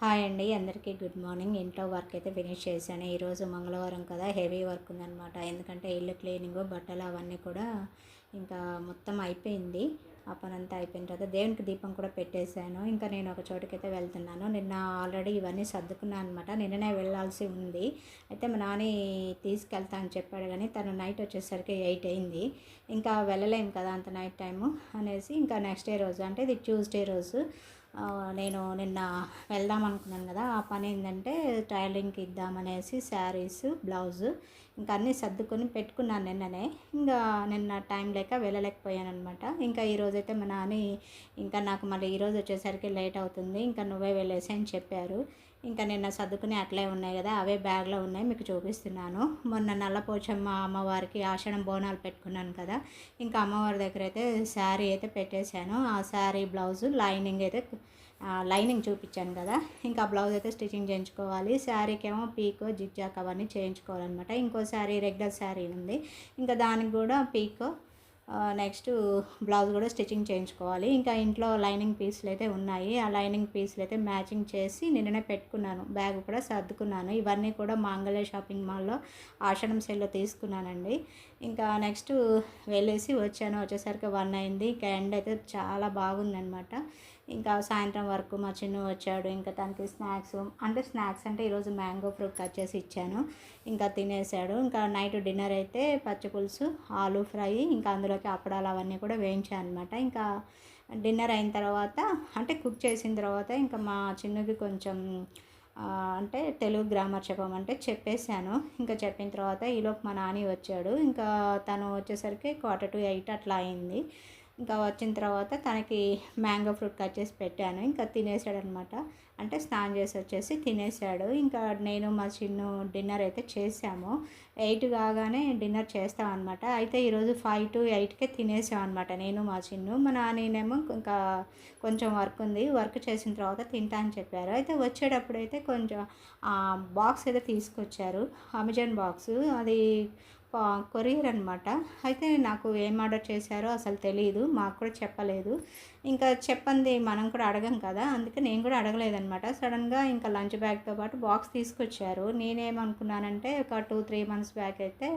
Hi అండి అందరికీ good morning. ఇంట్లో వర్క్ అయితే ఫినిష్ చేశాను. ఈరోజు మంగళవారం కదా హెవీ వర్క్ ఉందనమాట ఎందుకంటే ఇల్లు క్లీనింగ్ బట్టలు అవన్నీ కూడా ఇంకా మొత్తం అయిపోయింది. ఆ పనంతా అయిపోయిన తర్వాత దేవునికి దీపం కూడా పెట్టేశాను. ఇంకా నేను ఒక చోటుకైతే వెళ్తున్నాను. నిన్న ఆల్రెడీ ఇవన్నీ సర్దుకున్నాను అనమాట నిన్ననే వెళ్ళాల్సి ఉంది. అయితే మా నాని తీసుకెళ్తా అని చెప్పాడు కానీ తను నైట్ వచ్చేసరికి ఎయిట్ అయింది. ఇంకా వెళ్ళలేము కదా అంత నైట్ టైము అనేసి ఇంకా నెక్స్ట్ డే రోజు అంటే ఇది ట్యూస్డే రోజు నేను నిన్న వెళ్దాం అనుకున్నాను కదా ఆ పని ఏంటంటే టైలరింగ్కి ఇద్దామనేసి శారీస్ బ్లౌజ్ ఇంకా అన్నీ సర్దుకొని పెట్టుకున్నాను నిన్ననే. ఇంకా నిన్న టైం లేక వెళ్ళలేకపోయాను అనమాట ఇంకా ఈరోజైతే మా నాని ఇంకా నాకు మళ్ళీ ఈరోజు వచ్చేసరికి లేట్ అవుతుంది ఇంకా నువ్వే వెళ్ళేసి అని చెప్పారు. ఇంకా నిన్న సర్దుకుని అట్లే ఉన్నాయి కదా అవే బ్యాగ్లో ఉన్నాయి మీకు చూపిస్తున్నాను. మొన్న నల్లపోచమ్మ అమ్మవారికి ఆషాఢం బోనాలు పెట్టుకున్నాను కదా ఇంకా అమ్మవారి దగ్గర అయితే శారీ అయితే పెట్టేశాను. ఆ శారీ బ్లౌజు లైనింగ్ అయితే లైనింగ్ చూపించాను కదా ఇంకా బ్లౌజ్ అయితే స్టిచ్చింగ్ చేయించుకోవాలి. శారీకేమో పీకో జిగ్జాక్ అవన్నీ చేయించుకోవాలన్నమాట. ఇంకో శారీ రెగ్యులర్ శారీ ఉంది. ఇంకా దానికి కూడా పీకో నెక్స్ట్ బ్లౌజ్ కూడా స్టిచ్చింగ్ చేయించుకోవాలి. ఇంకా ఇంట్లో లైనింగ్ పీసులు అయితే ఉన్నాయి. ఆ లైనింగ్ పీసులు అయితే మ్యాచింగ్ చేసి నిన్ననే పెట్టుకున్నాను. బ్యాగ్ కూడా సర్దుకున్నాను. ఇవన్నీ కూడా మాంగళ్య షాపింగ్ మాల్లో ఆషాఢం సేల్లో తీసుకున్నానండి. ఇంకా నెక్స్ట్ వెళ్ళేసి వచ్చాను. వచ్చేసరికి వన్ అయింది. ఇంకా ఎండ్ అయితే చాలా బాగుందనమాట ఇంకా సాయంత్రం వరకు మా చిన్ను వచ్చాడు ఇంకా తనకి స్నాక్స్ అంటే స్నాక్స్ అంటే ఈరోజు మ్యాంగో ఫ్రూట్ కట్ చేసి ఇచ్చాను. ఇంకా తినేసాడు. ఇంకా నైట్ డిన్నర్ అయితే పచ్చి పులుసు ఆలు ఫ్రై ఇంకా అందులోకి అప్పడాలు అవన్నీ కూడా వేయించాను అనమాట ఇంకా డిన్నర్ అయిన తర్వాత అంటే కుక్ చేసిన తర్వాత ఇంకా మా చిన్నుకి కొంచెం అంటే తెలుగు గ్రామర్ చెప్పమంటే చెప్పేశాను. ఇంకా చెప్పిన తర్వాత ఈలోపు మా నాని వచ్చాడు. ఇంకా తను వచ్చేసరికి క్వార్టర్ టు ఎయిట్ అట్లా అయింది. ఇంకా వచ్చిన తర్వాత తనకి మ్యాంగో ఫ్రూట్ కట్ చేసి పెట్టాను. ఇంకా తినేసాడు అనమాట అంటే స్నానం చేసి వచ్చేసి తినేసాడు. ఇంకా నేను మా చిన్ను డిన్నర్ అయితే చేసాము. ఎయిట్ కాగానే డిన్నర్ చేస్తామన్నమాట అయితే ఈరోజు ఫైవ్ టు ఎయిట్కే తినేసామన్నమాట నేను మా చిన్ను. మా నానేమో ఇంకా కొంచెం వర్క్ ఉంది. వర్క్ చేసిన తర్వాత తింటా అని చెప్పారు. అయితే వచ్చేటప్పుడు అయితే కొంచెం బాక్స్ అయితే తీసుకొచ్చారు. Amazon box. అది కొరియర్ అనమాట అయితే నాకు ఏం ఆర్డర్ చేశారో అసలు తెలియదు మాకు కూడా చెప్పలేదు. ఇంకా చెప్పంది మనం కూడా అడగం కదా అందుకే నేను కూడా అడగలేదనమాట సడన్గా ఇంకా లంచ్ బ్యాగ్తో పాటు బాక్స్ తీసుకొచ్చారు. నేనేమనుకున్నానంటే ఒక టూ త్రీ మంత్స్ బ్యాక్ అయితే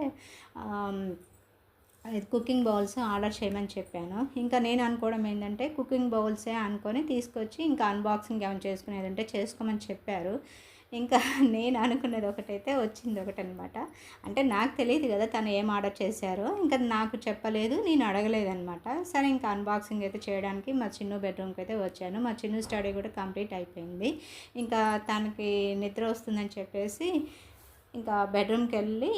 కుకింగ్ బౌల్స్ ఆర్డర్ చేయమని చెప్పాను. ఇంకా నేను అనుకోవడం ఏంటంటే కుకింగ్ బౌల్సే అనుకొని తీసుకొచ్చి ఇంకా అన్బాక్సింగ్ ఏమైనా చేసుకునేది ఉంటే చేసుకోమని చెప్పారు. ఇంకా నేను అనుకున్నది ఒకటైతే వచ్చింది ఒకటి అనమాట అంటే నాకు తెలియదు కదా తను ఏం ఆర్డర్ చేశారో. ఇంకా నాకు చెప్పలేదు నేను అడగలేదనమాట సరే ఇంకా అన్బాక్సింగ్ అయితే చేయడానికి మా చిన్న బెడ్రూమ్కి అయితే వచ్చాను. మా చిన్న స్టడీ కూడా కంప్లీట్ అయిపోయింది. ఇంకా తనకి నిద్ర వస్తుందని చెప్పేసి ఇంకా బెడ్రూమ్కి వెళ్ళి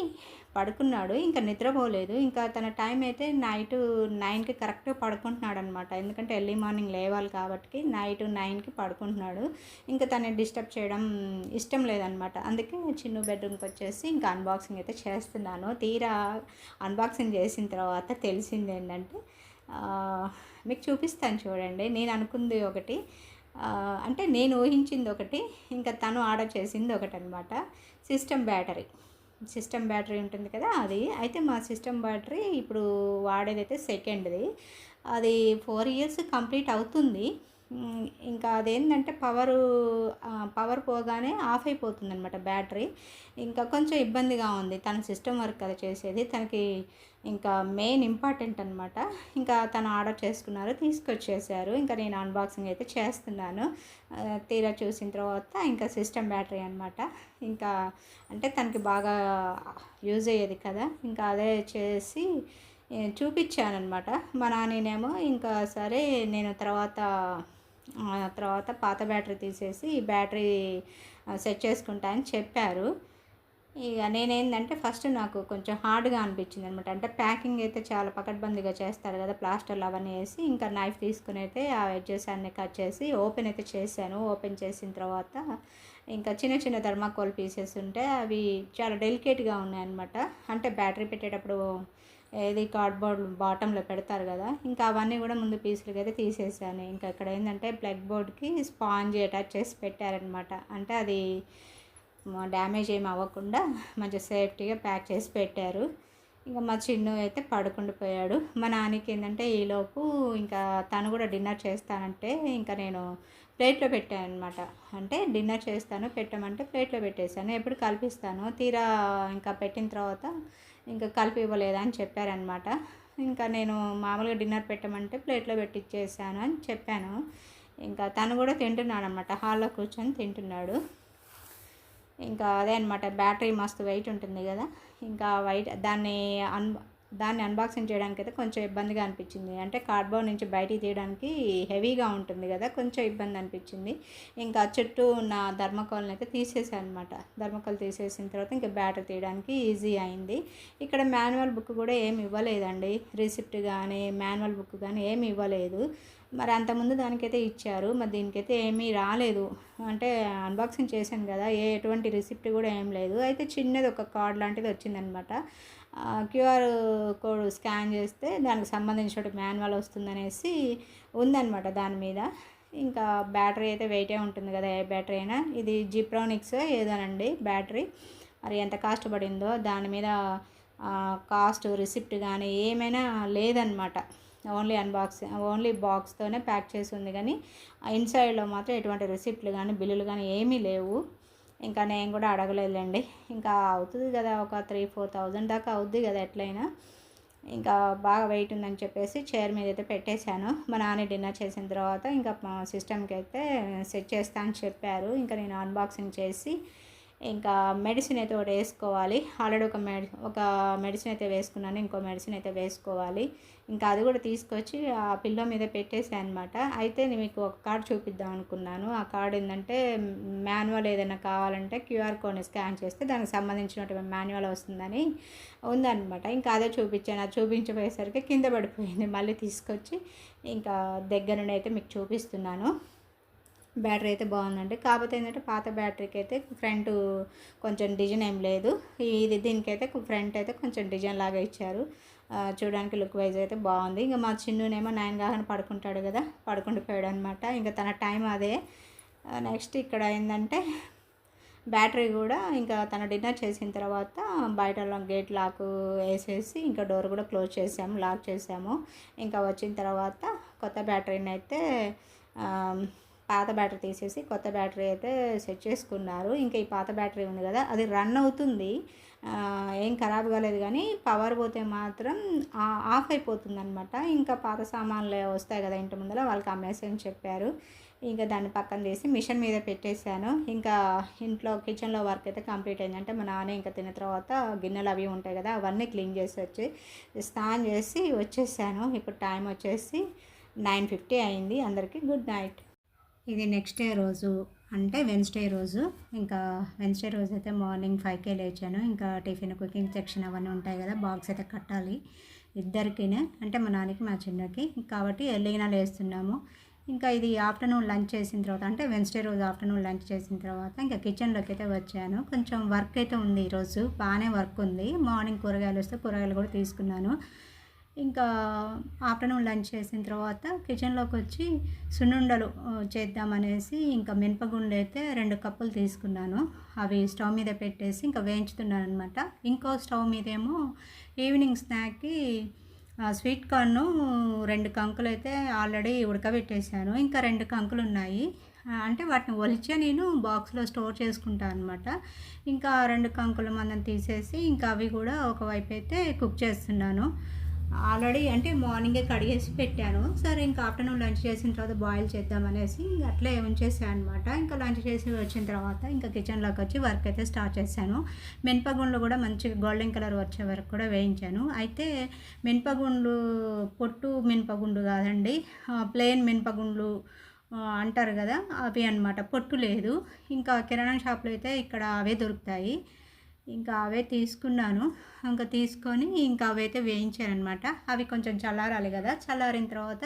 పడుకున్నాడు. ఇంకా నిద్రపోలేదు. ఇంకా తన టైం అయితే నైట్ నైన్కి కరెక్ట్గా పడుకుంటున్నాడు అనమాట ఎందుకంటే ఎర్లీ మార్నింగ్ లేవాలి కాబట్టి నైట్ నైన్కి పడుకుంటున్నాడు. ఇంకా తనని డిస్టర్బ్ చేయడం ఇష్టం లేదనమాట అందుకే చిన్న బెడ్రూమ్కి వచ్చేసి ఇంకా అన్బాక్సింగ్ అయితే చేస్తున్నాను. తీరా అన్బాక్సింగ్ చేసిన తర్వాత తెలిసింది ఏంటంటే మీకు చూపిస్తాను చూడండి. నేను అనుకుంది ఒకటి. అంటే నేను ఊహించింది ఒకటి. ఇంకా తను ఆర్డర్ చేసింది ఒకటి అనమాట సిస్టమ్ బ్యాటరీ. సిస్టమ్ బ్యాటరీ ఉంటుంది కదా అది. అయితే మా సిస్టమ్ బ్యాటరీ ఇప్పుడు వాడేదైతే సెకండ్ది అది ఫోర్ ఇయర్స్ కంప్లీట్ అవుతుంది. ఇంకా అదేంటంటే పవరు పవర్ పోగానే ఆఫ్ అయిపోతుంది అనమాట బ్యాటరీ. ఇంకా కొంచెం ఇబ్బందిగా ఉంది. తన సిస్టమ్ వర్క్ అది చేసేది. తనకి ఇంకా మెయిన్ ఇంపార్టెంట్ అనమాట ఇంకా తను ఆర్డర్ చేసుకున్నారు తీసుకొచ్చేసారు. ఇంకా నేను అన్బాక్సింగ్ అయితే చేస్తున్నాను. తీరా చూసిన తర్వాత ఇంకా సిస్టమ్ బ్యాటరీ అనమాట ఇంకా అంటే తనకి బాగా యూజ్ అయ్యేది కదా. ఇంకా అదే చేసి చూపించానమాట మా నానేనేమో ఇంకా సరే నేను తర్వాత తర్వాత పాత బ్యాటరీ తీసేసి ఈ బ్యాటరీ సెట్ చేసుకుంటా అని చెప్పారు. ఇక నేనేందంటే ఫస్ట్ నాకు కొంచెం హార్డ్గా అనిపించింది అనమాట అంటే ప్యాకింగ్ అయితే చాలా పకడ్బందీగా చేస్తారు కదా ప్లాస్టర్లు అవన్నీ వేసి ఇంకా నైఫ్ తీసుకుని అయితే ఆ ఎడ్జెస్ అన్ని కట్ చేసి ఓపెన్ అయితే చేశాను. ఓపెన్ చేసిన తర్వాత ఇంకా చిన్న చిన్న థర్మాకోల్ పీసెస్ ఉంటే అవి చాలా డెలికేట్గా ఉన్నాయన్నమాట అంటే బ్యాటరీ పెట్టేటప్పుడు ఏది కార్డ్బోర్డ్ బాటంలో పెడతారు కదా ఇంకా అవన్నీ కూడా ముందు పీసులకి అయితే తీసేసాను ఇంకా ఇక్కడ ఏంటంటే ప్లగ్ బోర్డ్కి స్పాంజ్ అటాచ్ చేసి పెట్టారనమాట. అంటే అది డ్యామేజ్ ఏమి అవ్వకుండా మంచిగా సేఫ్టీగా ప్యాక్ చేసి పెట్టారు. ఇంకా మా చిన్ను అయితే పడుకుండిపోయాడు మా నాన్నకి ఏంటంటే ఈలోపు ఇంకా తను కూడా డిన్నర్ చేస్తానంటే ఇంకా నేను ప్లేట్లో పెట్టాను అనమాట అంటే డిన్నర్ చేస్తాను పెట్టమంటే ప్లేట్లో పెట్టేశాను. ఎప్పుడు కలిపిస్తాను తీరా ఇంకా పెట్టిన తర్వాత ఇంకా కలిపి ఇవ్వలేదా అని చెప్పారనమాట ఇంకా నేను మామూలుగా డిన్నర్ పెట్టమంటే ప్లేట్లో పెట్టిచ్చేసాను అని చెప్పాను. ఇంకా తను కూడా తింటున్నాడు అనమాట హాల్లో కూర్చొని తింటున్నాడు. ఇంకా అదే అనమాట బ్యాటరీ మస్తు వెయిట్ ఉంటుంది కదా. ఇంకా వైట్ దాన్ని అన్ దాన్ని అన్బాక్సింగ్ చేయడానికి అయితే కొంచెం ఇబ్బందిగా అనిపించింది. అంటే కార్డ్బోర్డ్ నుంచి బయటికి తీయడానికి హెవీగా ఉంటుంది కదా కొంచెం ఇబ్బంది అనిపించింది. ఇంకా చుట్టూ ఉన్న ధర్మకోల్ని అయితే తీసేసాను అనమాట ధర్మకోల్ తీసేసిన తర్వాత ఇంకా బ్యాటరీ తీయడానికి ఈజీ అయింది. ఇక్కడ మాన్యువల్ బుక్ కూడా ఏమి ఇవ్వలేదండి. రిసిప్ట్ కానీ మాన్యువల్ బుక్ కానీ ఏమి ఇవ్వలేదు. మరి అంతకుముందు దానికైతే ఇచ్చారు. మరి దీనికైతే ఏమీ రాలేదు. అంటే అన్బాక్సింగ్ చేశాను కదా ఏ ఎటువంటి రిసిప్ట్ కూడా ఏం లేదు. అయితే చిన్నది ఒక కార్డ్ లాంటిది వచ్చిందనమాట. క్యూఆర్ కోడ్ స్కాన్ చేస్తే దానికి సంబంధించిన మాన్యువల్ వస్తుందనేసి ఉందన్నమాట దాని మీద. ఇంకా బ్యాటరీ అయితే వెయిటే ఉంటుంది కదా ఏ బ్యాటరీ అయినా. ఇది జిప్రానిక్స్ ఏదోనండి బ్యాటరీ మరి ఎంత కాస్ట్ పడిందో దాని మీద కాస్ట్ రిసిప్ట్ కానీ ఏమైనా లేదనమాట. ఓన్లీ అన్బాక్స్ ఓన్లీ బాక్స్తోనే ప్యాక్ చేసి ఉంది కానీ ఇన్సైడ్లో మాత్రం ఎటువంటి రిసిప్ట్లు కానీ బిల్లులు కానీ ఏమీ లేవు. ఇంకా నేను కూడా అడగలేదులేండి. ఇంకా అవుతుంది కదా ఒక త్రీ ఫోర్ థౌజండ్ దాకా అవుద్ది కదా ఎట్లయినా. ఇంకా బాగా వెయిట్ ఉందని చెప్పేసి చైర్ మీద అయితే పెట్టేశాను. మా నాన్న డిన్నర్ చేసిన తర్వాత ఇంకా మా సిస్టమ్కి అయితే సెట్ చేస్తా అని చెప్పారు. ఇంకా నేను అన్బాక్సింగ్ చేసి ఇంకా మెడిసిన్ అయితే ఒకటి వేసుకోవాలి. ఆల్రెడీ ఒక మెడి ఒక మెడిసిన్ అయితే వేసుకున్నాను. ఇంకో మెడిసిన్ అయితే వేసుకోవాలి. ఇంకా అది కూడా తీసుకొచ్చి ఆ పిల్లో మీద పెట్టేసాను అనమాట అయితే నేను మీకు ఒక కార్డ్ చూపిద్దాం అనుకున్నాను. ఆ కార్డ్ ఏంటంటే మాన్యువల్ ఏదైనా కావాలంటే క్యూఆర్ కోడ్ని స్కాన్ చేస్తే దానికి సంబంధించినటువంటి మాన్యువల్ వస్తుందని ఉందన్నమాట. ఇంకా అదే చూపించాను. అది చూపించబోయేసరికి కింద పడిపోయింది. మళ్ళీ తీసుకొచ్చి ఇంకా దగ్గర నుండి అయితే మీకు చూపిస్తున్నాను. బ్యాటరీ అయితే బాగుందండి. కాకపోతే ఏంటంటే పాత బ్యాటరీకి అయితే ఫ్రంట్ కొంచెం డిజైన్ ఏం లేదు. ఇది దీనికైతే ఫ్రంట్ అయితే కొంచెం డిజైన్ లాగా ఇచ్చారు. చూడడానికి లుక్ వైజ్ అయితే బాగుంది. ఇంకా మా చిన్నునేమో నైన్ కాగానే పడుకుంటాడు కదా పడుకుండిపోయాడు అనమాట ఇంకా తన టైం అదే. నెక్స్ట్ ఇక్కడ ఏంటంటే బ్యాటరీ కూడా ఇంకా తన డిన్నర్ చేసిన తర్వాత బయట గేట్ లాక్ వేసేసి ఇంకా డోర్ కూడా క్లోజ్ చేసాము లాక్ చేసాము. ఇంకా వచ్చిన తర్వాత కొత్త బ్యాటరీని అయితే పాత బ్యాటరీ తీసేసి కొత్త బ్యాటరీ అయితే సెట్ చేసుకున్నారు. ఇంకా ఈ పాత బ్యాటరీ ఉంది కదా అది రన్ అవుతుంది. ఏం ఖరాబ్ కాలేదు కానీ పవర్ పోతే మాత్రం ఆఫ్ అయిపోతుందనమాట ఇంకా పాత సామాన్లు వస్తాయి కదా ఇంటి ముందర వాళ్ళకి అమ్మేసి చెప్పారు. ఇంకా దాన్ని పక్కన తీసి మిషన్ మీద పెట్టేశాను. ఇంకా ఇంట్లో కిచెన్లో వర్క్ అయితే కంప్లీట్ అయిందంటే మా నాన్న ఇంకా తిన్న తర్వాత గిన్నెలు అవి ఉంటాయి కదా అవన్నీ క్లీన్ చేసి వచ్చి స్నాన్ చేసి వచ్చేసాను. ఇప్పుడు టైం వచ్చేసి నైన్ ఫిఫ్టీ అయింది. అందరికీ గుడ్ నైట్ ఇది నెక్స్ట్ డే రోజు. అంటే వెన్స్డే రోజు. ఇంకా వెన్స్డే రోజు అయితే మార్నింగ్ ఫైవ్కే లేచాను. ఇంకా టిఫిన్ కుకింగ్ సెక్షన్ అవన్నీ ఉంటాయి కదా బాక్స్ అయితే కట్టాలి ఇద్దరికినే. అంటే మా నాన్నకి మా చిన్నకి. కాబట్టి ఎల్లిగిన లేస్తున్నాము. ఇంకా ఇది ఆఫ్టర్నూన్ లంచ్ చేసిన తర్వాత అంటే వెన్స్డే రోజు ఆఫ్టర్నూన్ లంచ్ చేసిన తర్వాత ఇంకా కిచెన్లోకి అయితే వచ్చాను. కొంచెం వర్క్ అయితే ఉంది ఈరోజు. బాగానే వర్క్ ఉంది. మార్నింగ్ కూరగాయలు వస్తే కూరగాయలు కూడా తీసుకున్నాను. ఇంకా ఆఫ్టర్నూన్ లంచ్ చేసిన తర్వాత కిచెన్లోకి వచ్చి సున్నుండలు చేద్దామనేసి ఇంకా మినపగుండ్లు అయితే రెండు కప్పులు తీసుకున్నాను. అవి స్టవ్ మీద పెట్టేసి ఇంకా వేయించుతున్నాను అనమాట ఇంకో స్టవ్ మీదేమో ఈవినింగ్ స్నాక్కి స్వీట్ కార్న్ రెండు కంకులు అయితే ఆల్రెడీ ఉడకబెట్టేశాను. ఇంకా రెండు కంకులు ఉన్నాయి. అంటే వాటిని ఒలిచే నేను బాక్స్లో స్టోర్ చేసుకుంటాను అనమాట ఇంకా రెండు కంకులు మందం తీసేసి ఇంకా అవి కూడా ఒకవైపు అయితే కుక్ చేస్తున్నాను. ఆల్రెడీ అంటే మార్నింగే కడిగేసి పెట్టాను. సరే ఇంకా ఆఫ్టర్నూన్ లంచ్ చేసిన తర్వాత బాయిల్ చేద్దామనేసి అట్లే ఉంచేసాను అనమాట ఇంకా లంచ్ చేసి వచ్చిన తర్వాత ఇంకా కిచెన్లోకి వచ్చి వర్క్ అయితే స్టార్ట్ చేశాను. మినపగుండ్లు కూడా మంచిగా గోల్డెన్ కలర్ వచ్చే వరకు కూడా వేయించాను. అయితే మినపగుండ్లు పొట్టు మినపగుండు కాదండి ప్లెయిన్ మినపగుండ్లు అంటారు కదా అవి అనమాట పొట్టు లేదు. ఇంకా కిరాణా షాప్లో అయితే ఇక్కడ అవే దొరుకుతాయి. ఇంకా అవే తీసుకున్నాను. ఇంకా తీసుకొని ఇంకా అవైతే వేయించానమాట అవి కొంచెం చల్లారాలి కదా. చల్లారిన తర్వాత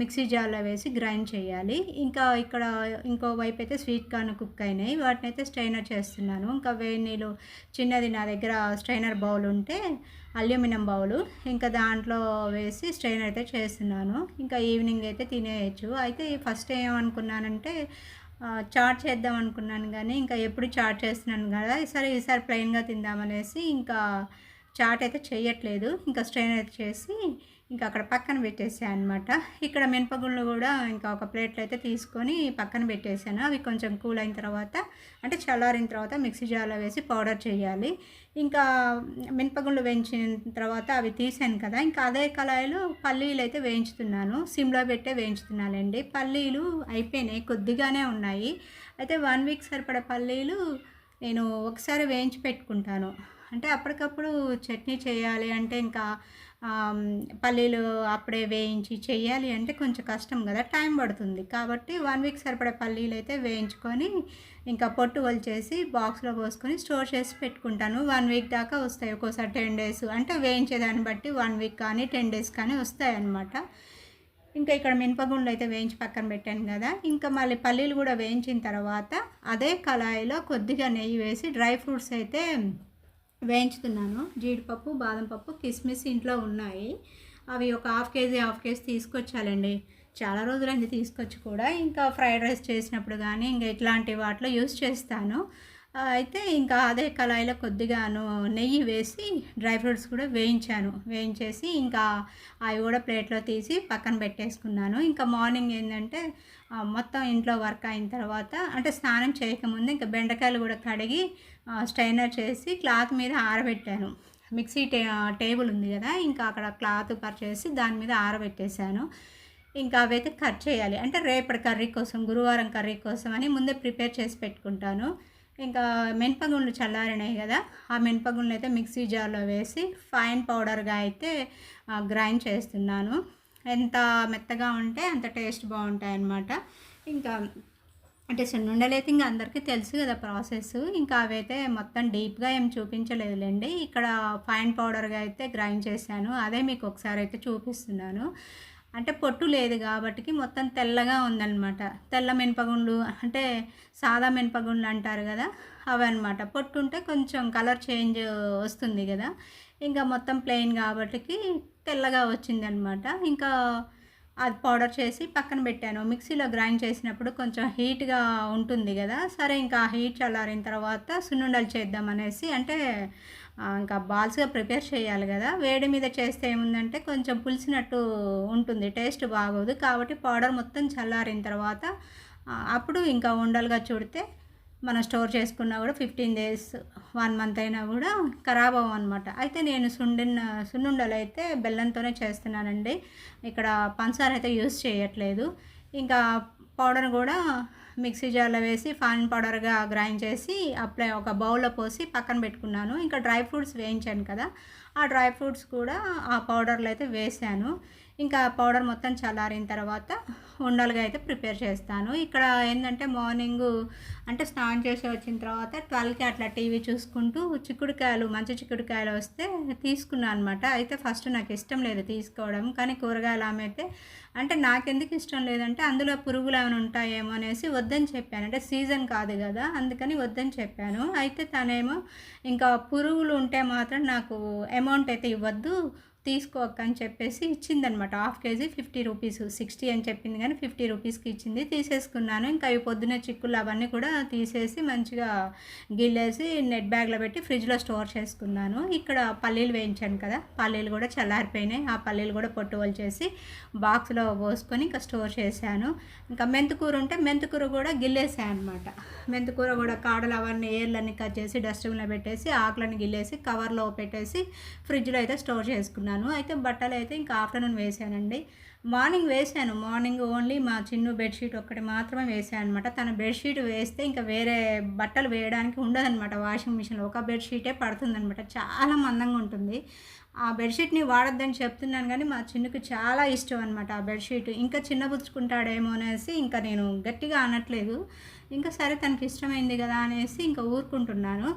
మిక్సీ జార్లో వేసి గ్రైండ్ చేయాలి. ఇంకా ఇక్కడ ఇంకో వైపు అయితే స్వీట్ కార్న్ కుక్ అయినాయి. వాటిని అయితే స్ట్రైనర్ చేస్తున్నాను. ఇంకా వేడి నీళ్ళు చిన్నది నా దగ్గర స్ట్రైనర్ బౌల్ ఉంటే అల్యూమినియం బౌలు. ఇంకా దాంట్లో వేసి స్ట్రైనర్ అయితే చేస్తున్నాను. ఇంకా ఈవినింగ్ అయితే తినేయచ్చు. అయితే ఫస్ట్ ఏమనుకున్నానంటే చాట్ చేద్దాం అనుకున్నాను కానీ ఇంకా ఎప్పుడు చాట్ చేస్తున్నాను కదా ఈసారి ఈసారి ప్లెయిన్గా తిందామనేసి ఇంకా చాట్ అయితే చేయట్లేదు ఇంకా స్ట్రెయిన్ అయితే చేసి ఇంకా అక్కడ పక్కన పెట్టేసాను అనమాట ఇక్కడ మినపగుళ్ళు కూడా ఇంకా ఒక ప్లేట్లో అయితే తీసుకొని పక్కన పెట్టేశాను అవి కొంచెం కూల్ అయిన తర్వాత అంటే చల్లారిన తర్వాత మిక్సీ జార్లో వేసి పౌడర్ చేయాలి. ఇంకా మినపగుళ్ళు వేయించిన తర్వాత అవి తీసాను కదా ఇంకా అదే కళాయిలో పల్లీలు అయితే వేయించుతున్నాను. సిమ్లో పెట్టే వేయించుతున్నానండి. పల్లీలు అయిపోయినాయి కొద్దిగానే ఉన్నాయి. అయితే వన్ వీక్ సరిపడ పల్లీలు నేను ఒకసారి వేయించి పెట్టుకుంటాను. అంటే అప్పటికప్పుడు చట్నీ చేయాలి అంటే ఇంకా పల్లీలు అప్పుడే వేయించి చేయాలి అంటే కొంచెం కష్టం కదా టైం పడుతుంది. కాబట్టి వన్ వీక్ సరిపడే పల్లీలు అయితే వేయించుకొని ఇంకా పొట్టు వలిచేసి బాక్స్లో పోసుకొని స్టోర్ చేసి పెట్టుకుంటాను. వన్ వీక్ దాకా వస్తాయి. ఒక్కోసారి టెన్ డేస్ అంటే వేయించేదాన్ని బట్టి వన్ వీక్ కానీ టెన్ డేస్ కానీ వస్తాయి అన్నమాట ఇంకా ఇక్కడ మినపగుండ్లు అయితే వేయించి పక్కన పెట్టాను కదా. ఇంకా మళ్ళీ పల్లీలు కూడా వేయించిన తర్వాత అదే కళాయిలో కొద్దిగా నెయ్యి వేసి డ్రై ఫ్రూట్స్ అయితే వేయించుతున్నాను. జీడిపప్పు బాదం పప్పు కిస్మిస్ ఇంట్లో ఉన్నాయి. అవి ఒక హాఫ్ కేజీ హాఫ్ కేజీ తీసుకొచ్చాలండి. చాలా రోజులైంది తీసుకొచ్చి కూడా. ఇంకా ఫ్రైడ్ రైస్ చేసినప్పుడు కానీ ఇంకా ఇట్లాంటి వాటిలో యూస్ చేస్తాను. అయితే ఇంకా అదే కళాయిలో కొద్దిగాను నెయ్యి వేసి డ్రై ఫ్రూట్స్ కూడా వేయించాను. వేయించేసి ఇంకా అవి కూడా ప్లేట్లో తీసి పక్కన పెట్టేసుకున్నాను. ఇంకా మార్నింగ్ ఏంటంటే మొత్తం ఇంట్లో వర్క్ అయిన తర్వాత అంటే స్నానం చేయకముందు ఇంకా బెండకాయలు కూడా కడిగి స్టైనర్ చేసి క్లాత్ మీద ఆరబెట్టాను. మిక్సీ టే టేబుల్ ఉంది కదా ఇంకా అక్కడ క్లాత్ పరిచేసి దాని మీద ఆరబెట్టేశాను. ఇంకా అవైతే కట్ చేయాలి. అంటే రేపటి కర్రీ కోసం గురువారం కర్రీ కోసం అని ముందే ప్రిపేర్ చేసి పెట్టుకుంటాను. ఇంకా మినపగుండ్లు చల్లారినాయి కదా ఆ మినపగుండ్లు అయితే మిక్సీ జార్లో వేసి ఫైన్ పౌడర్గా అయితే గ్రైండ్ చేస్తున్నాను. ఎంత మెత్తగా ఉంటే అంత టేస్ట్ బాగుంటాయి అన్నమాట ఇంకా అంటే సున్నుండలు అయితే ఇంకా అందరికీ తెలుసు కదా ప్రాసెస్. ఇంకా అవైతే మొత్తం డీప్గా ఏం చూపించలేదులేండి. ఇక్కడ ఫైన్ పౌడర్గా అయితే గ్రైండ్ చేశాను. అదే మీకు ఒకసారి అయితే చూపిస్తున్నాను. అంటే పొట్టు లేదు కాబట్టి మొత్తం తెల్లగా ఉందన్నమాట. తెల్ల మినపగుండ్లు అంటే సాదా మినపగుండ్లు అంటారు కదా అవి అనమాట పొట్టు ఉంటే కొంచెం కలర్ చేంజ్ వస్తుంది కదా. ఇంకా మొత్తం ప్లెయిన్ కాబట్టి తెల్లగా వచ్చిందనమాట ఇంకా అది పౌడర్ చేసి పక్కన పెట్టాను. మిక్సీలో గ్రైండ్ చేసినప్పుడు కొంచెం హీట్గా ఉంటుంది కదా. సరే ఇంకా హీట్ చల్లారిన తర్వాత సున్నుండలు చేద్దాం అనేసి అంటే ఇంకా బాల్స్గా ప్రిపేర్ చేయాలి కదా. వేడి మీద చేస్తే ఏముందంటే కొంచెం పులిసినట్టు ఉంటుంది. టేస్ట్ బాగోదు. కాబట్టి పౌడర్ మొత్తం చల్లారిన తర్వాత అప్పుడు ఇంకా ఉండలుగా చుడితే మనం స్టోర్ చేసుకున్నా కూడా ఫిఫ్టీన్ డేస్ వన్ మంత్ అయినా కూడా ఖరాబ్ అవ్వనమాట అయితే నేను సుండిన సున్నుండలు అయితే బెల్లంతోనే చేస్తున్నానండి. ఇక్కడ పంచదార అయితే యూస్ చేయట్లేదు. ఇంకా పౌడర్ కూడా మిక్సీ జార్లో వేసి ఫైన్ పౌడర్గా గ్రైండ్ చేసి అప్లై ఒక బౌల్లో పోసి పక్కన పెట్టుకున్నాను. ఇంకా డ్రై ఫ్రూట్స్ వేయించాను కదా ఆ డ్రై ఫ్రూట్స్ కూడా ఆ పౌడర్లో అయితే వేసాను. ఇంకా పౌడర్ మొత్తం చల్లారిన తర్వాత ఉండలుగా అయితే ప్రిపేర్ చేస్తాను. ఇక్కడ ఏంటంటే మార్నింగ్ అంటే స్నానం చేసి వచ్చిన తర్వాత ట్వెల్వ్కి అట్లా టీవీ చూసుకుంటూ చిక్కుడుకాయలు మంచి చిక్కుడుకాయలు వస్తే తీసుకున్నాను అనమాట అయితే ఫస్ట్ నాకు ఇష్టం లేదు తీసుకోవడం. కానీ కూరగాయలు ఆమె అయితే అంటే నాకెందుకు ఇష్టం లేదంటే అందులో పురుగులు ఏమైనా ఉంటాయేమో అనేసి వద్దని చెప్పాను. అంటే సీజన్ కాదు కదా అందుకని వద్దని చెప్పాను. అయితే తనేమో ఇంకా పురుగులు ఉంటే మాత్రం నాకు అమౌంట్ అయితే ఇవ్వద్దు. తీసుకోక అని చెప్పేసి ఇచ్చిందనమాట. Half KG fifty rupees sixty అని చెప్పింది కానీ ఫిఫ్టీ రూపీస్కి ఇచ్చింది. తీసేసుకున్నాను. ఇంకా అవి పొద్దున చిక్కులు అవన్నీ కూడా తీసేసి మంచిగా గిల్లేసి నెట్ బ్యాగ్లో పెట్టి ఫ్రిడ్జ్లో స్టోర్ చేసుకున్నాను. ఇక్కడ పల్లీలు వేయించాను కదా పల్లీలు కూడా చల్లారిపోయినాయి. ఆ పల్లీలు కూడా పొట్టు చేసి బాక్స్లో పోసుకొని ఇంకా స్టోర్ చేశాను. ఇంకా మెంతుకూర ఉంటే మెంతుకూర కూడా గిల్లేసాను అనమాట మెంతుకూర కూడా కాడలు అవన్నీ ఏర్లన్నీ కట్ చేసి డస్ట్బిన్లో పెట్టేసి ఆకులను గిల్లేసి కవర్లో పెట్టేసి ఫ్రిడ్జ్లో అయితే స్టోర్ చేసుకున్నాను. అయితే బట్టలు అయితే ఇంకా ఆఫ్టర్నూన్ వేసానండి. మార్నింగ్ వేసాను. మార్నింగ్ ఓన్లీ మా చిన్న బెడ్షీట్ ఒక్కటి మాత్రమే వేసాను అనమాట తన బెడ్షీట్ వేస్తే ఇంకా వేరే బట్టలు వేయడానికి ఉండదనమాట వాషింగ్ మిషన్లో ఒక బెడ్షీటే పడుతుందనమాట చాలా మందంగా ఉంటుంది. ఆ బెడ్షీట్ని వాడొద్దని చెప్తున్నాను కానీ మా చిన్నకు చాలా ఇష్టం అనమాట ఆ బెడ్షీట్. ఇంకా చిన్నపుచ్చుకుంటాడేమో అనేసి ఇంకా నేను గట్టిగా అనట్లేదు. ఇంకా సరే తనకి ఇష్టమైంది కదా అనేసి ఇంకా ఊరుకుంటున్నాను.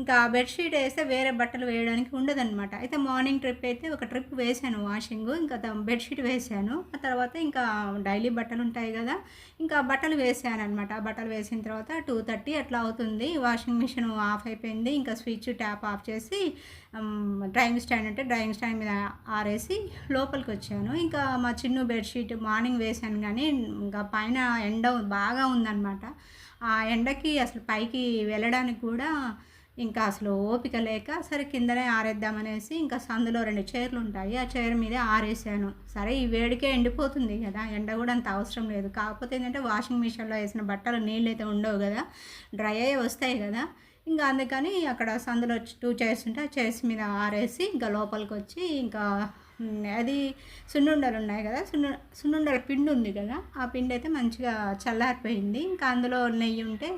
ఇంకా బెడ్షీట్ వేస్తే వేరే బట్టలు వేయడానికి ఉండదన్నమాట. అయితే మార్నింగ్ ట్రిప్ అయితే ఒక ట్రిప్ వేసాను వాషింగ్ ఇంకా బెడ్షీట్ వేసాను. ఆ తర్వాత ఇంకా డైలీ బట్టలు ఉంటాయి కదా ఇంకా బట్టలు వేసాను అనమాట బట్టలు వేసిన తర్వాత టూ థర్టీ అట్లా అవుతుంది. వాషింగ్ మిషన్ ఆఫ్ అయిపోయింది. ఇంకా స్విచ్ ట్యాప్ ఆఫ్ చేసి డ్రైవింగ్ స్టాండ్ అంటే డ్రైవింగ్ స్టాండ్ మీద ఆరేసి లోపలికి వచ్చాను. ఇంకా మా చిన్న బెడ్షీట్ మార్నింగ్ వేసాను కానీ ఇంకా పైన ఎండ బాగా ఉందన్నమాట. ఆ ఎండకి అసలు పైకి వెళ్ళడానికి కూడా ఇంకా అసలు ఓపిక లేక సరే కిందనే ఆరేద్దామనేసి ఇంకా సందులో రెండు చైర్లు ఉంటాయి. ఆ చైర్ మీదే ఆరేసాను. సరే ఈ వేడికే ఎండిపోతుంది కదా ఎండ కూడా అంత అవసరం లేదు. కాకపోతే ఏంటంటే వాషింగ్ మిషన్లో వేసిన బట్టలు నీళ్ళు అయితే ఉండవు కదా డ్రై అయ్యే వస్తాయి కదా. ఇంకా అందుకని అక్కడ సందులో టూ చైర్స్ ఉంటే ఆ చైర్స్ మీద ఆరేసి ఇంకా లోపలికి వచ్చి ఇంకా అది సున్నుండలు ఉన్నాయి కదా సున్ను సున్నుండల పిండి ఉంది కదా ఆ పిండి అయితే మంచిగా చల్లారిపోయింది. ఇంకా అందులో నెయ్యి ఉంటే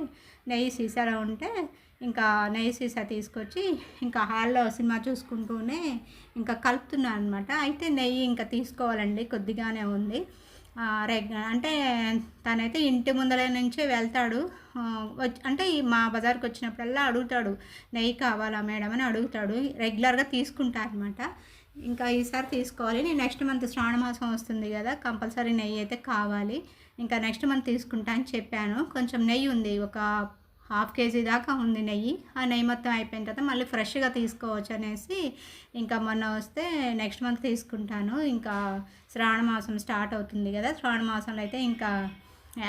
నెయ్యి సీసాలో ఉంటే ఇంకా నెయ్యి సీసా తీసుకొచ్చి ఇంకా హాల్లో సినిమా చూసుకుంటూనే ఇంకా కలుపుతున్నాను అనమాట అయితే నెయ్యి ఇంకా తీసుకోవాలండి కొద్దిగానే ఉంది. రెగ్ అంటే తనైతే ఇంటి ముందర నుంచే వెళ్తాడు. అంటే మా బజార్కి వచ్చినప్పుడల్లా అడుగుతాడు నెయ్యి కావాలా మేడం? అని అడుగుతాడు. రెగ్యులర్గా తీసుకుంటా అనమాట ఇంకా ఈసారి తీసుకోవాలి. నేను నెక్స్ట్ మంత్ శ్రావణ మాసం వస్తుంది కదా కంపల్సరీ నెయ్యి అయితే కావాలి. ఇంకా నెక్స్ట్ మంత్ తీసుకుంటా అని చెప్పాను. కొంచెం నెయ్యి ఉంది ఒక హాఫ్ కేజీ దాకా ఉంది నెయ్యి. ఆ నెయ్యి మొత్తం అయిపోయిన తర్వాత మళ్ళీ ఫ్రెష్గా తీసుకోవచ్చు అనేసి ఇంకా మొన్న వస్తే నెక్స్ట్ మంత్ తీసుకుంటాను. ఇంకా శ్రావణ మాసం స్టార్ట్ అవుతుంది కదా శ్రావణ మాసంలో అయితే ఇంకా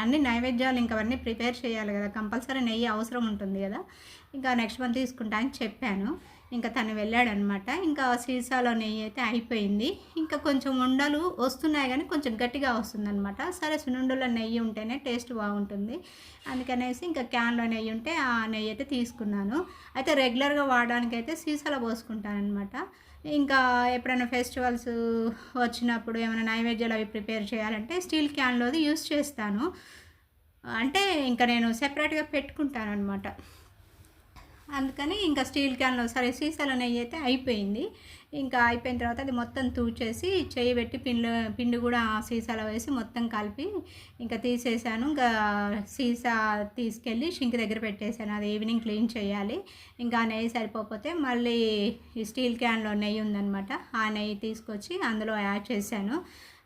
అన్ని నైవేద్యాలు ఇంకా అవన్నీ ప్రిపేర్ చేయాలి కదా. కంపల్సరీ నెయ్యి అవసరం ఉంటుంది కదా. ఇంకా నెక్స్ట్ మంత్ తీసుకుంటా అని చెప్పాను. ఇంకా తను వెళ్ళాడనమాట. ఇంకా సీసాలో నెయ్యి అయితే అయిపోయింది. ఇంకా కొంచెం ఉండలు వస్తున్నాయి కానీ కొంచెం గట్టిగా వస్తుందన్నమాట సరే సున్నుండలో నెయ్యి ఉంటేనే టేస్ట్ బాగుంటుంది. అందుకనేసి ఇంకా క్యాన్లో నెయ్యి ఉంటే ఆ నెయ్యి అయితే తీసుకున్నాను. అయితే రెగ్యులర్గా వాడడానికి అయితే సీసాలో పోసుకుంటానమాట ఇంకా ఎప్పుడైనా ఫెస్టివల్స్ వచ్చినప్పుడు ఏమైనా నైవేద్యాలు అవి ప్రిపేర్ చేయాలంటే స్టీల్ క్యాన్లోది యూస్ చేస్తాను. అంటే ఇంకా నేను సెపరేట్గా పెట్టుకుంటాను అనమాట అందుకని ఇంకా స్టీల్ క్యాన్లో సరే సీసాలో నెయ్యి అయితే అయిపోయింది. ఇంకా అయిపోయిన తర్వాత అది మొత్తం తూచేసి చేయి పెట్టి పిండి పిండి కూడా సీసాలో వేసి మొత్తం కలిపి ఇంకా తీసేసాను. ఇంకా సీసా తీసుకెళ్ళి షింక్ దగ్గర పెట్టేశాను అది ఈవినింగ్ క్లీన్ చేయాలి. ఇంకా నెయ్యి సరిపోతే మళ్ళీ ఈ స్టీల్ క్యాన్లో నెయ్యి ఉందన్నమాట. ఆ నెయ్యి తీసుకొచ్చి అందులో యాడ్ చేశాను.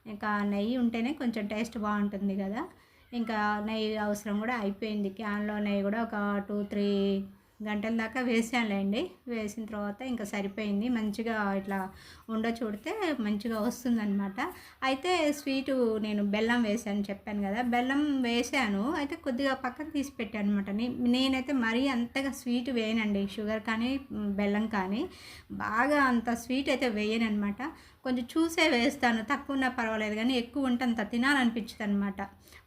ఇంకా నెయ్యి ఉంటేనే కొంచెం టేస్ట్ బాగుంటుంది కదా. ఇంకా నెయ్యి అవసరం కూడా అయిపోయింది. క్యాన్లో నెయ్యి కూడా ఒక టూ త్రీ గంటల దాకా వేసానులేండి. వేసిన తర్వాత ఇంకా సరిపోయింది. మంచిగా ఇట్లా ఉండ చూడితే మంచిగా వస్తుందన్నమాట. అయితే స్వీటు నేను బెల్లం వేసాను చెప్పాను కదా. బెల్లం వేసాను. అయితే కొద్దిగా పక్కన తీసి పెట్టాను అనమాట నేనైతే మరీ అంతగా స్వీట్ వేయనండి. షుగర్ కానీ బెల్లం కానీ బాగా అంత స్వీట్ అయితే వేయను అనమాట కొంచెం చూసే వేస్తాను. తక్కువ ఉన్నా పర్వాలేదు కానీ ఎక్కువ ఉంటే అంత తినాలనిపించదు అనమాట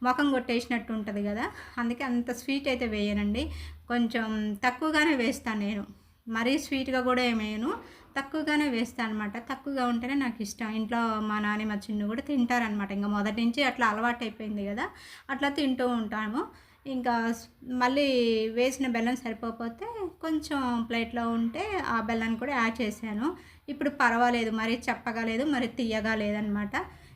ముఖం కొట్టేసినట్టు ఉంటుంది కదా. అందుకే అంత స్వీట్ అయితే వేయనండి. కొంచెం తక్కువగానే వేస్తాను నేను. మరీ స్వీట్గా కూడా ఏమేయను తక్కువగానే వేస్తాను అనమాట తక్కువగా ఉంటేనే నాకు ఇష్టం. ఇంట్లో మా నాని మా చిన్ను కూడా తింటారనమాట ఇంకా మొదటి నుంచి అట్లా అలవాటు అయిపోయింది కదా అట్లా తింటూ ఉంటాము. ఇంకా మళ్ళీ వేసిన బెల్లం సరిపోతే కొంచెం ప్లేట్లో ఉంటే ఆ బెల్లాన్ని కూడా యాడ్ చేశాను. ఇప్పుడు పర్వాలేదు. మరీ చెప్పగా లేదు మరి తీయగా లేదనమాట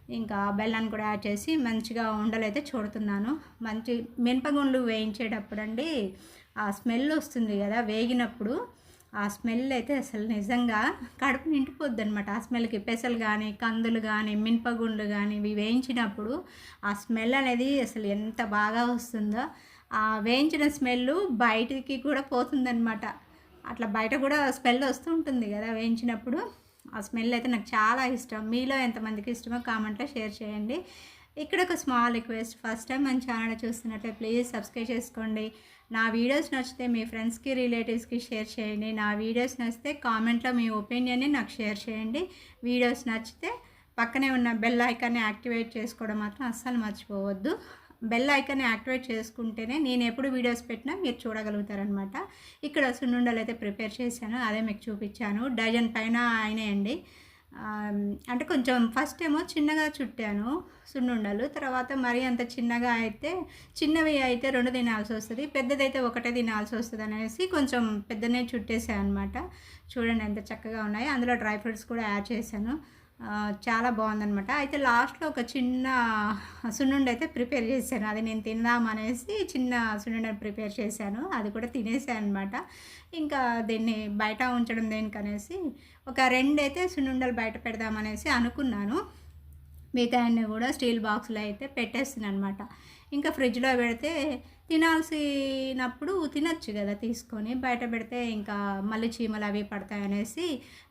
ఇంకా బెల్లాన్ని కూడా యాడ్ చేసి మంచిగా ఉండలైతే చూడుతున్నాను. మంచి మినపగుండ్లు వేయించేటప్పుడు అండి ఆ స్మెల్ వస్తుంది కదా వేగినప్పుడు. ఆ స్మెల్ అయితే అసలు నిజంగా కడుపు నిండిపోద్ది అనమాట ఆ స్మెల్కి పెసలు కానీ కందులు కానీ మినపగుండ్లు కానీ ఇవి వేయించినప్పుడు ఆ స్మెల్ అనేది అసలు ఎంత బాగా వస్తుందో. ఆ వేయించిన స్మెల్ బయటికి కూడా పోతుందన్నమాట. అట్లా బయట కూడా స్మెల్ వస్తూ ఉంటుంది కదా వేయించినప్పుడు. ఆ స్మెల్ అయితే నాకు చాలా ఇష్టం. మీలో ఎంతమందికి ఇష్టమో కామెంట్లో షేర్ చేయండి. ఇక్కడ ఒక స్మాల్ రిక్వెస్ట్. ఫస్ట్ టైం మన ఛానల్ చూస్తున్నట్లే ప్లీజ్ సబ్స్క్రైబ్ చేసుకోండి. నా వీడియోస్ నచ్చితే మీ ఫ్రెండ్స్కి రిలేటివ్స్కి షేర్ చేయండి. నా వీడియోస్ నచ్చితే కామెంట్లో మీ ఒపీనియన్ని నాకు షేర్ చేయండి. వీడియోస్ నచ్చితే పక్కనే ఉన్న బెల్ ఐకాన్ని యాక్టివేట్ చేసుకోవడం మాత్రం అస్సలు మర్చిపోవద్దు. బెల్ ఐకాన్ని యాక్టివేట్ చేసుకుంటేనే నేను ఎప్పుడు వీడియోస్ పెట్టినా మీరు చూడగలుగుతారనమాట ఇక్కడ సున్నుండలు అయితే ప్రిపేర్ చేశాను అదే మీకు చూపించాను. డజన్ పైన అయినాయండి. అంటే కొంచెం ఫస్ట్ ఏమో చిన్నగా చుట్టాను సున్నుండలు తర్వాత మరీ అంత చిన్నగా అయితే చిన్నవి అయితే రెండు తినాల్సి వస్తుంది పెద్దదైతే ఒకటే తినాల్సి వస్తుంది అనేసి కొంచెం పెద్దనే చుట్టేసాను అనమాట చూడండి ఎంత చక్కగా ఉన్నాయి. అందులో డ్రై ఫ్రూట్స్ కూడా యాడ్ చేశాను. చాలా బాగుందనమాట అయితే లాస్ట్లో ఒక చిన్న సున్నుండి అయితే ప్రిపేర్ చేశాను. అది నేను తిందామనేసి చిన్న సున్నుండని ప్రిపేర్ చేశాను. అది కూడా తినేసాను అనమాట ఇంకా దీన్ని బయట ఉంచడం దేనికనేసి ఒక రెండు అయితే సున్నుండలు బయట పెడదామనేసి అనుకున్నాను. మిగతా అన్నీ కూడా స్టీల్ బాక్స్లో అయితే పెట్టేస్తున్నాను అనమాట ఇంకా ఫ్రిడ్జ్లో పెడితే తినాల్సినప్పుడు తినచ్చు కదా తీసుకొని. బయట పెడితే ఇంకా మళ్ళీ చీమలు అవి పడతాయి అనేసి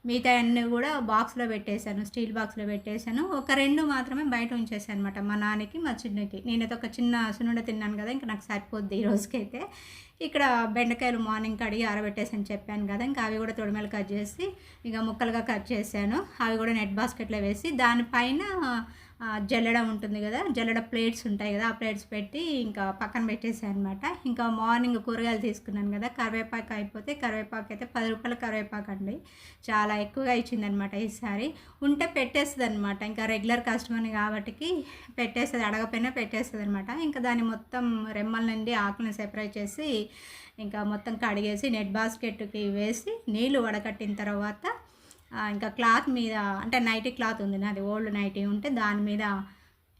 మిగతా అన్నీ కూడా బాక్స్లో పెట్టేశాను స్టీల్ బాక్స్లో పెట్టేశాను. ఒక రెండు మాత్రమే బయట ఉంచేసాను అనమాట మా నాన్నకి మా చిన్నకి. నేనైతే ఒక చిన్న సున్నుండ తిన్నాను కదా ఇంకా నాకు సరిపోద్ది ఈ రోజుకైతే. ఇక్కడ బెండకాయలు మార్నింగ్ కడిగి ఆరబెట్టేసని చెప్పాను కదా ఇంకా అవి కూడా తొడిమేలు కట్ చేసి ఇక ముక్కలుగా కట్ చేశాను. అవి కూడా నెట్ బాస్కెట్లో వేసి దానిపైన జల్లెడ ఉంటుంది కదా జల్లెడ ప్లేట్స్ ఉంటాయి కదా ఆ ప్లేట్స్ పెట్టి ఇంకా పక్కన పెట్టేసాను అనమాట ఇంకా మార్నింగ్ కూరగాయలు తీసుకున్నాను కదా కరివేపాకు అయిపోతే కరివేపాకు అయితే పది రూపాయల కరివేపాకు అండి. చాలా ఎక్కువగా ఇచ్చిందనమాట ఈసారి ఉంటే పెట్టేస్తుంది అనమాట ఇంకా రెగ్యులర్ కస్టమర్ కాబట్టి పెట్టేస్తుంది అడగపోయినా పెట్టేస్తుంది అనమాట ఇంకా దాన్ని మొత్తం రెమ్మల నుండి ఆకులను సెపరేట్ చేసి ఇంకా మొత్తం కడిగేసి నెట్ బాస్కెట్కి వేసి నీళ్ళు వడకట్టిన తర్వాత ఇంకా క్లాత్ మీద అంటే నైటీ క్లాత్ ఉంది నాది ఓల్డ్ నైటీ ఉంటే దాని మీద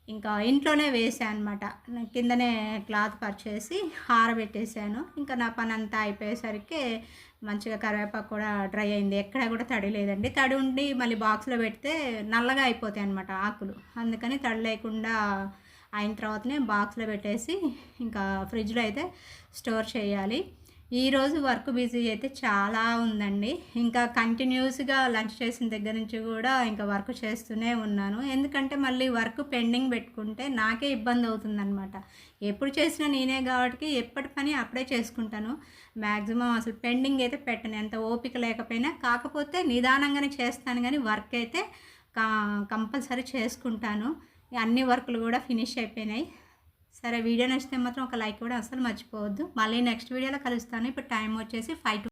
ఇంకా ఇంట్లోనే వేసాను అనమాట కిందనే క్లాత్ పరిచేసి ఆరబెట్టేసాను. ఇంకా నా పని అంతా అయిపోయేసరికి మంచిగా కరివేపాకు కూడా డ్రై అయింది. ఎక్కడ కూడా తడి లేదండి. తడి ఉండి మళ్ళీ బాక్స్లో పెడితే నల్లగా అయిపోతాయి అనమాట ఆకులు. అందుకని తడి లేకుండా అయిన తర్వాతనే బాక్స్లో పెట్టేసి ఇంకా ఫ్రిడ్జ్లో అయితే స్టోర్ చేయాలి. ఈరోజు వర్క్ బిజీ అయితే చాలా ఉందండి. ఇంకా కంటిన్యూస్గా లంచ్ చేసిన దగ్గర నుంచి కూడా ఇంకా వర్క్ చేస్తూనే ఉన్నాను. ఎందుకంటే మళ్ళీ వర్క్ పెండింగ్ పెట్టుకుంటే నాకే ఇబ్బంది అవుతుందనమాట ఎప్పుడు చేసినా నేనే కాబట్టి ఎప్పటి పని అప్పుడే చేసుకుంటాను. మ్యాక్సిమం అసలు పెండింగ్ అయితే పెట్టను. ఎంత ఓపిక లేకపోయినా కాకపోతే నిదానంగానే చేస్తాను కానీ వర్క్ అయితే కా కంపల్సరీ చేసుకుంటాను. అన్ని వర్కులు కూడా ఫినిష్ అయిపోయినాయి. సరే వీడియో నచ్చితే మాత్రం ఒక లైక్ కూడా అసలు మర్చిపోవద్దు. మళ్ళీ నెక్స్ట్ వీడియోలో కలుస్తాను. ఇప్పుడు టైం వచ్చేసి ఫైవ్